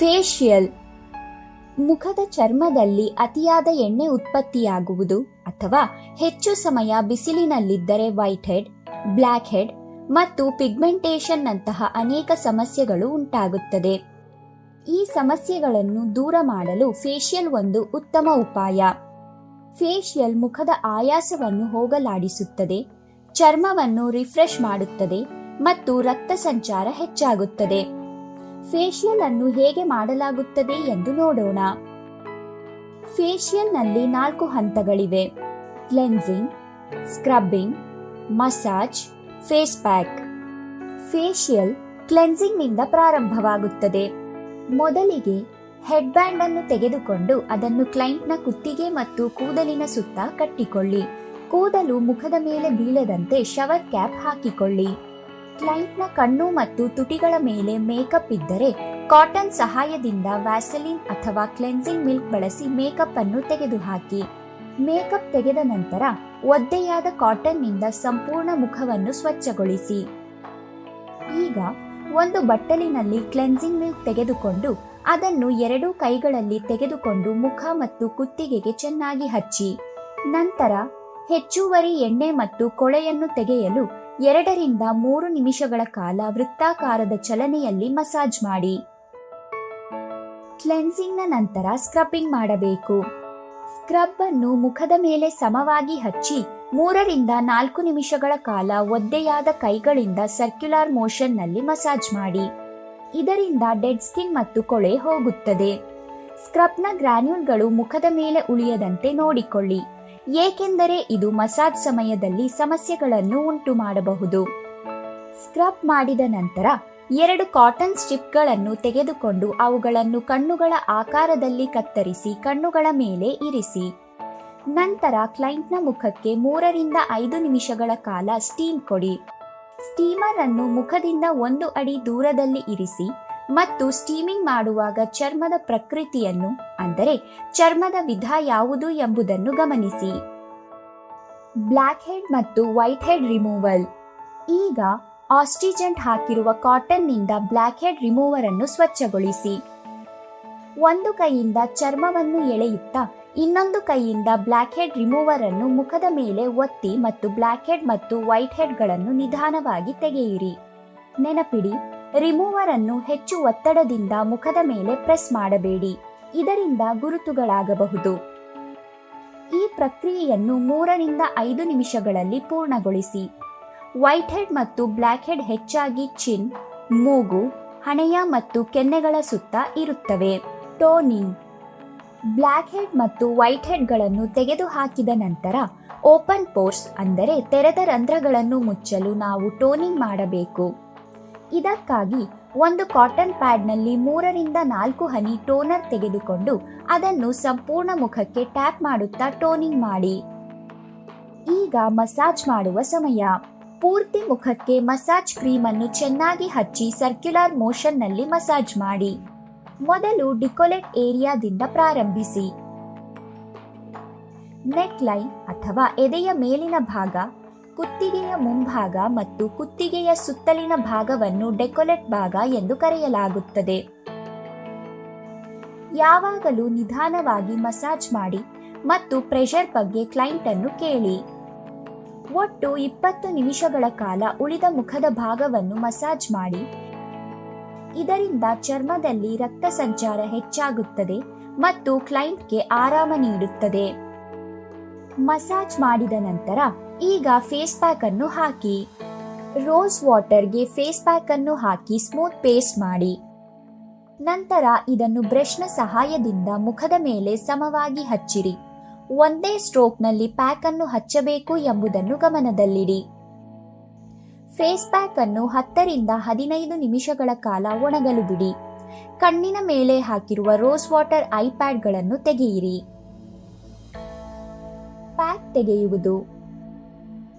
Facial ಮುಖದ ಚರ್ಮದಲ್ಲಿ ಅತಿಯಾದ ಎಣ್ಣೆ ಉತ್ಪತ್ತಿಯಾಗುವುದು ಅಥವಾ ಹೆಚ್ಚು ಸಮಯ ಬಿಸಿಲಿನಲ್ಲಿದ್ದರೆ ವೈಟ್ ಹೆಡ್ ಬ್ಲ್ಯಾಕ್ ಹೆಡ್ ಮತ್ತು ಪಿಗ್ಮೆಂಟೇಷನ್ ನಂತಹ ಅನೇಕ ಸಮಸ್ಯೆಗಳು ಉಂಟಾಗುತ್ತದೆ. ಈ ಸಮಸ್ಯೆಗಳನ್ನು ದೂರ ಮಾಡಲು ಫೇಶಿಯಲ್ ಒಂದು ಉತ್ತಮ ಉಪಾಯ. ಫೇಶಿಯಲ್ ಮುಖದ ಆಯಾಸವನ್ನು ಹೋಗಲಾಡಿಸುತ್ತದೆ, ಚರ್ಮವನ್ನು ರಿಫ್ರೆಶ್ ಮಾಡುತ್ತದೆ ಮತ್ತು ರಕ್ತ ಸಂಚಾರ ಹೆಚ್ಚಾಗುತ್ತದೆ. ಫೇಶಿಯಲ್ ಅನ್ನು ಹೇಗೆ ಮಾಡಲಾಗುತ್ತದೆ ಎಂದು ನೋಡೋಣ. ಫೇಶಿಯಲ್ನಲ್ಲಿ ನಾಲ್ಕು ಹಂತಗಳಿವೆ. Cleansing, scrubbing, massage, face pack. Facial ಕ್ಲೆನ್ಸಿಂಗ್ನಿಂದ ಪ್ರಾರಂಭವಾಗುತ್ತದೆ. ಮೊದಲಿಗೆ ಹೆಡ್ ಬ್ಯಾಂಡ್ ಅನ್ನು ತೆಗೆದುಕೊಂಡು ಅದನ್ನು ಕ್ಲೈಂಟ್ನ ಕುತ್ತಿಗೆ ಮತ್ತು ಕೂದಲಿನ ಸುತ್ತ ಕಟ್ಟಿಕೊಳ್ಳಿ. ಕೂದಲು ಮುಖದ ಮೇಲೆ ಬೀಳದಂತೆ ಶವರ್ ಕ್ಯಾಪ್ ಹಾಕಿಕೊಳ್ಳಿ. ಕ್ಲೈಂಟ್ನ ಕಣ್ಣು ಮತ್ತು ತುಟಿಗಳ ಮೇಲೆ ಮೇಕಪ್ ಇದ್ದರೆ ಕಾಟನ್ ಸಹಾಯದಿಂದ ವ್ಯಾಸಲಿನ್ ಅಥವಾ ಕ್ಲೆನ್ಸಿಂಗ್ ಮಿಲ್ಕ್ ಬಳಸಿ ಮೇಕಪ್ ಅನ್ನು ತೆಗೆದುಹಾಕಿ. ಮೇಕಪ್ ತೆಗೆದ ನಂತರ ಒದ್ದೆಯಾದ ಕಾಟನ್ನಿಂದ ಸಂಪೂರ್ಣ ಮುಖವನ್ನು ಸ್ವಚ್ಛಗೊಳಿಸಿ. ಈಗ ಒಂದು ಬಟ್ಟಲಿನಲ್ಲಿ ಕ್ಲೆನ್ಸಿಂಗ್ ಮಿಲ್ಕ್ ತೆಗೆದುಕೊಂಡು ಅದನ್ನು ಎರಡೂ ಕೈಗಳಲ್ಲಿ ತೆಗೆದುಕೊಂಡು ಮುಖ ಮತ್ತು ಕುತ್ತಿಗೆಗೆ ಚೆನ್ನಾಗಿ ಹಚ್ಚಿ. ನಂತರ ಹೆಚ್ಚುವರಿ ಎಣ್ಣೆ ಮತ್ತು ಕೊಳೆಯನ್ನು ತೆಗೆಯಲು ಎರಡರಿಂದ ಮೂರು ನಿಮಿಷಗಳ ಕಾಲ ವೃತ್ತಾಕಾರದ ಚಲನೆಯಲ್ಲಿ ಮಸಾಜ್ ಮಾಡಿ. ಕ್ಲೆನ್ಸಿಂಗ್ನ ನಂತರ ಸ್ಕ್ರಬ್ಬಿಂಗ್ ಮಾಡಬೇಕು. ಸ್ಕ್ರಬ್ ಅನ್ನು ಮುಖದ ಮೇಲೆ ಸಮವಾಗಿ ಹಚ್ಚಿ ಮೂರರಿಂದ ನಾಲ್ಕು ನಿಮಿಷಗಳ ಕಾಲ ಒದ್ದೆಯಾದ ಕೈಗಳಿಂದ ಸರ್ಕ್ಯುಲರ್ ಮೋಷನ್ನಲ್ಲಿ ಮಸಾಜ್ ಮಾಡಿ. ಇದರಿಂದ ಡೆಡ್ ಸ್ಕಿನ್ ಮತ್ತು ಕೊಳೆ ಹೋಗುತ್ತದೆ. ಸ್ಕ್ರಬ್ನ ಗ್ರಾನ್ಯೂಲ್ಗಳು ಮುಖದ ಮೇಲೆ ಉಳಿಯದಂತೆ ನೋಡಿಕೊಳ್ಳಿ. ಏಕೆಂದರೆ ಇದು ಮಸಾಜ್ ಸಮಯದಲ್ಲಿ ಸಮಸ್ಯೆಗಳನ್ನು ಉಂಟು ಮಾಡಬಹುದು ಸ್ಕ್ರಬ್ ಮಾಡಿದ ನಂತರ ಎರಡು ಕಾಟನ್ ಸ್ಟ್ರಿಪ್ಗಳನ್ನು ತೆಗೆದುಕೊಂಡು ಅವುಗಳನ್ನು ಕಣ್ಣುಗಳ ಆಕಾರದಲ್ಲಿ ಕತ್ತರಿಸಿ ಕಣ್ಣುಗಳ ಮೇಲೆ ಇರಿಸಿ. ನಂತರ ಕ್ಲೈಂಟ್ನ ಮುಖಕ್ಕೆ ಮೂರರಿಂದ ಐದು ನಿಮಿಷಗಳ ಕಾಲ ಸ್ಟೀಮ್ ಕೊಡಿ. ಸ್ಟೀಮರ್ ಅನ್ನು ಮುಖದಿಂದ ಒಂದು ಅಡಿ ದೂರದಲ್ಲಿ ಇರಿಸಿ ಮತ್ತು ಸ್ಟೀಮಿಂಗ್ ಮಾಡುವಾಗ ಚರ್ಮದ ಪ್ರಕೃತಿಯನ್ನು, ಅಂದರೆ ಚರ್ಮದ ವಿಧ ಯಾವುದು ಎಂಬುದನ್ನು ಗಮನಿಸಿ. ಬ್ಲ್ಯಾಕ್ ಹೆಡ್ ಮತ್ತು ವೈಟ್ ಹೆಡ್ ರಿಮೂವಲ್. ಈಗ ಆಸ್ಟಿಜೆಂಟ್ ಹಾಕಿರುವ ಕಾಟನ್ನಿಂದ ಬ್ಲ್ಯಾಕ್ ಹೆಡ್ ರಿಮೂವರ್ ಅನ್ನು ಸ್ವಚ್ಛಗೊಳಿಸಿ. ಒಂದು ಕೈಯಿಂದ ಚರ್ಮವನ್ನು ಎಳೆಯುತ್ತಾ ಇನ್ನೊಂದು ಕೈಯಿಂದ ಬ್ಲ್ಯಾಕ್ ಹೆಡ್ ರಿಮೂವರ್ ಅನ್ನು ಮುಖದ ಮೇಲೆ ಒತ್ತಿ ಮತ್ತು ಬ್ಲ್ಯಾಕ್ ಹೆಡ್ ಮತ್ತು ವೈಟ್ ಹೆಡ್ಗಳನ್ನು ನಿಧಾನವಾಗಿ ತೆಗೆಯಿರಿ. ನೆನಪಿಡಿ ರಿಮೂವರ್ ಅನ್ನು ಹೆಚ್ಚು ಒತ್ತಡದಿಂದ ಮುಖದ ಮೇಲೆ ಪ್ರೆಸ್ ಮಾಡಬೇಡಿ. ಇದರಿಂದ ಗುರುತುಗಳಾಗಬಹುದು. ಈ ಪ್ರಕ್ರಿಯೆಯನ್ನು ಮೂರರಿಂದ ಐದು ನಿಮಿಷಗಳಲ್ಲಿ ಪೂರ್ಣಗೊಳಿಸಿ. ವೈಟ್ ಹೆಡ್ ಮತ್ತು ಬ್ಲ್ಯಾಕ್ ಹೆಡ್ ಹೆಚ್ಚಾಗಿ ಚಿನ್, ಮೂಗು, ಹಣೆಯ ಮತ್ತು ಕೆನ್ನೆಗಳ ಸುತ್ತ ಇರುತ್ತವೆ. ಟೋನಿಂಗ್. ಬ್ಲ್ಯಾಕ್ ಹೆಡ್ ಮತ್ತು ವೈಟ್ ಹೆಡ್ಗಳನ್ನು ತೆಗೆದುಹಾಕಿದ ನಂತರ ಓಪನ್ ಪೋರ್ಸ್ ಅಂದರೆ ತೆರೆದ ರಂಧ್ರಗಳನ್ನು ಮುಚ್ಚಲು ನಾವು ಟೋನಿಂಗ್ ಮಾಡಬೇಕು. ಇದಕ್ಕಾಗಿ ಒಂದು ಕಾಟನ್ ಪ್ಯಾಡ್ನಲ್ಲಿ ಮೂರರಿಂದ ನಾಲ್ಕು ಹನಿ ಟೋನರ್ ತೆಗೆದುಕೊಂಡು ಅದನ್ನು ಸಂಪೂರ್ಣ ಮುಖಕ್ಕೆ ಟ್ಯಾಪ್ ಮಾಡುತ್ತಾ ಟೋನಿಂಗ್ ಮಾಡಿ. ಈಗ ಮಸಾಜ್ ಮಾಡುವ ಸಮಯ. ಪೂರ್ತಿ ಮುಖಕ್ಕೆ ಮಸಾಜ್ ಕ್ರೀಮ್ ಅನ್ನು ಚೆನ್ನಾಗಿ ಹಚ್ಚಿ ಸರ್ಕ್ಯುಲರ್ ಮೋಷನ್ನಲ್ಲಿ ಮಸಾಜ್ ಮಾಡಿ. ಮೊದಲು ಡಿಕೊಲೆಟ್ ಏರಿಯಾದಿಂದ ಪ್ರಾರಂಭಿಸಿ. ನೆಕ್ ಲೈನ್ ಅಥವಾ ಎದೆಯ ಮೇಲಿನ ಭಾಗ ಕುತ್ತಿಗೆಯ ಮುಂಭಾಗ ಮತ್ತು ಕುತ್ತಿಗೆಯ ಸುತ್ತಲಿನ ಭಾಗವನ್ನು ಡೆಕೊಲೆಟ್ ಭಾಗ ಎಂದು ಕರೆಯಲಾಗುತ್ತದೆ. ಯಾವಾಗಲೂ ನಿಧಾನವಾಗಿ ಮಸಾಜ್ ಮಾಡಿ ಮತ್ತು ಪ್ರೆಷರ್ ಬಗ್ಗೆ ಕ್ಲೈಂಟ್ ಅನ್ನು ಕೇಳಿ. ಒಟ್ಟು ಇಪ್ಪತ್ತು ನಿಮಿಷಗಳ ಕಾಲ ಉಳಿದ ಮುಖದ ಭಾಗವನ್ನು ಮಸಾಜ್ ಮಾಡಿ. ಇದರಿಂದ ಚರ್ಮದಲ್ಲಿ ರಕ್ತ ಸಂಚಾರ ಹೆಚ್ಚಾಗುತ್ತದೆ ಮತ್ತು ಕ್ಲೈಂಟ್ಗೆ ಆರಾಮ ನೀಡುತ್ತದೆ. ಮಸಾಜ್ ಮಾಡಿದ ನಂತರ ಈಗ ಫೇಸ್ ಪ್ಯಾಕ್ ಅನ್ನು ಹಾಕಿ. ರೋಸ್ ವಾಟರ್ಗೆ ಫೇಸ್ ಪ್ಯಾಕ್ ಅನ್ನು ಹಾಕಿ ಸ್ಮೂತ್ ಪೇಸ್ಟ್ ಮಾಡಿ. ನಂತರ ಇದನ್ನು ಬ್ರಷ್ನ ಸಹಾಯದಿಂದ ಮುಖದ ಮೇಲೆ ಸಮವಾಗಿ ಹಚ್ಚಿರಿ. ಒಂದೇ ಸ್ಟ್ರೋಕ್ನಲ್ಲಿ ಪ್ಯಾಕ್ ಅನ್ನು ಹಚ್ಚಬೇಕು ಎಂಬುದನ್ನು ಗಮನದಲ್ಲಿಡಿ. ಫೇಸ್ ಪ್ಯಾಕ್ ಅನ್ನು ಹತ್ತರಿಂದ ಹದಿನೈದು ನಿಮಿಷಗಳ ಕಾಲ ಒಣಗಲು ಬಿಡಿ. ಕಣ್ಣಿನ ಮೇಲೆ ಹಾಕಿರುವ ರೋಸ್ ವಾಟರ್ ಐಪ್ಯಾಡ್ಗಳನ್ನು ತೆಗೆಯಿರಿ. ಪ್ಯಾಕ್ ತೆಗೆಯುವುದು.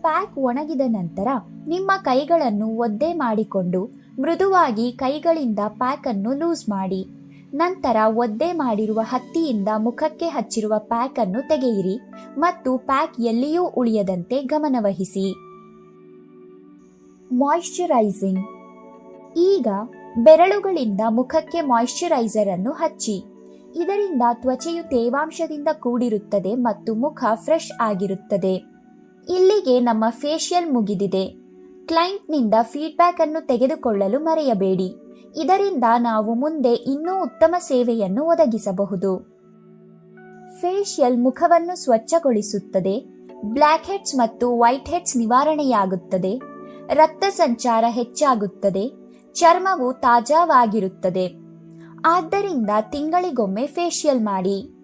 ಪ್ಯಾಕ್ ಒಣಗಿದ ನಂತರ ನಿಮ್ಮ ಕೈಗಳನ್ನು ಒದ್ದೆ ಮಾಡಿಕೊಂಡು ಮೃದುವಾಗಿ ಕೈಗಳಿಂದ ಪ್ಯಾಕ್ ಅನ್ನು ಲೂಸ್ ಮಾಡಿ. ನಂತರ ಒದ್ದೆ ಮಾಡಿರುವ ಹತ್ತಿಯಿಂದ ಮುಖಕ್ಕೆ ಹಚ್ಚಿರುವ ಪ್ಯಾಕ್ ಅನ್ನು ತೆಗೆಯಿರಿ ಮತ್ತು ಪ್ಯಾಕ್ ಎಲ್ಲಿಯೂ ಉಳಿಯದಂತೆ ಗಮನವಹಿಸಿ. ಮಾಯಿಶ್ಚರೈಸಿಂಗ್ ಈಗ ಬೆರಳುಗಳಿಂದ ಮುಖಕ್ಕೆ ಮಾಯಿಶ್ಚರೈಸರ್ ಅನ್ನು ಹಚ್ಚಿ. ಇದರಿಂದ ತ್ವಚೆಯು ತೇವಾಂಶದಿಂದ ಕೂಡಿರುತ್ತದೆ ಮತ್ತು ಮುಖ ಫ್ರೆಶ್ ಆಗಿರುತ್ತದೆ. ಇಲ್ಲಿಗೆ ನಮ್ಮ ಫೇಶಿಯಲ್ ಮುಗಿದಿದೆ. ಕ್ಲೈಂಟ್ನಿಂದ ಫೀಡ್ಬ್ಯಾಕ್ ಅನ್ನು ತೆಗೆದುಕೊಳ್ಳಲು ಮರೆಯಬೇಡಿ. ಇದರಿಂದ ನಾವು ಮುಂದೆ ಇನ್ನೂ ಉತ್ತಮ ಸೇವೆಯನ್ನು ಒದಗಿಸಬಹುದು. ಫೇಶಿಯಲ್ ಮುಖವನ್ನು ಸ್ವಚ್ಛಗೊಳಿಸುತ್ತದೆ. ಬ್ಲ್ಯಾಕ್ ಹೆಡ್ಸ್ ಮತ್ತು ವೈಟ್ ಹೆಡ್ಸ್ ನಿವಾರಣೆಯಾಗುತ್ತದೆ. ರಕ್ತ ಸಂಚಾರ ಹೆಚ್ಚಾಗುತ್ತದೆ. ಚರ್ಮವು ತಾಜಾವಾಗಿರುತ್ತದೆ. ಆದ್ದರಿಂದ ತಿಂಗಳಿಗೊಮ್ಮೆ ಫೇಶಿಯಲ್ ಮಾಡಿ.